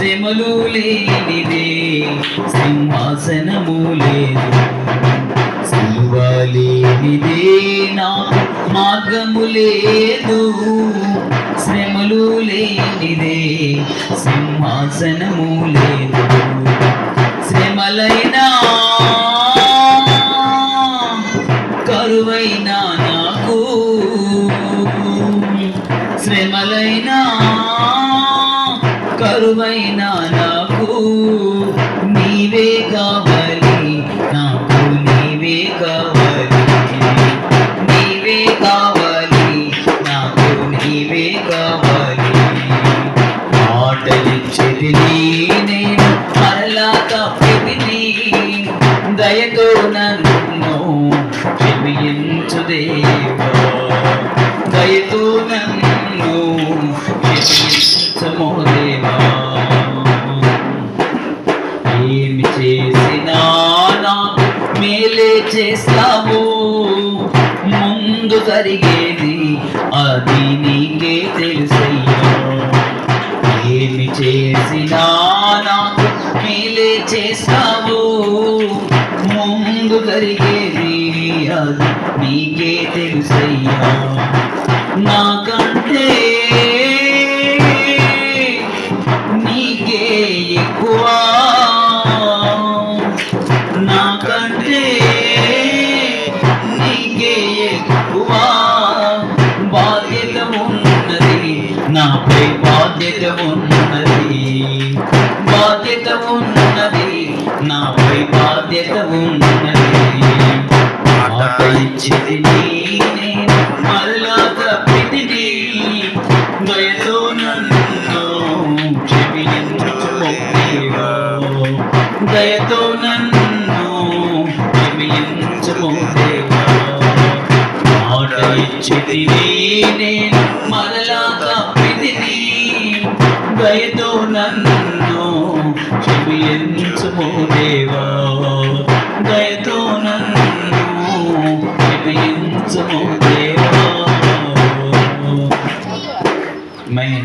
శ్రమలు లేనిదే సింహాసనము లేదు. సిలువ లేనిదే మార్గము లేదు. శ్రమలు లేనిదే సింహాసనము లేదు. శ్రమలైనా కరువైనా నాకు కరువైనా నాకు? నీవే కావాలి. నాకు నీవే కావాలి. నీవే కావాలి. నాకు నీవే కావాలి. మాటలిచ్చేది నేను మరలా తప్పిది దయతో నన్ను క్షమించు మేలే చేస్తావు. ముందు జరిగేది అది నీకే తెలుసయ్యా. ఏమి చేసినా నాకు మేలే చేస్తావు. ముందు జరిగేది అది నీకే తెలుసయ్యా. నాకంటే నీకే ఎక్కువ బాధ్యత ఉన్నది నాపై బాధ్యత ఉన్నది బాధ్యత ఉన్నది నాపై బాధ్యత ఉన్నది మాట ఇచ్చింది నేను మరలా తప్పితిని దయతో నన్ను క్షమించుము దయతో నన్ను వచ్చితివి నేను మరలా తప్పితిని. దయతో నన్ను క్షమించుము దేవా. దయతో నన్ను క్షమించుము దేవా. మై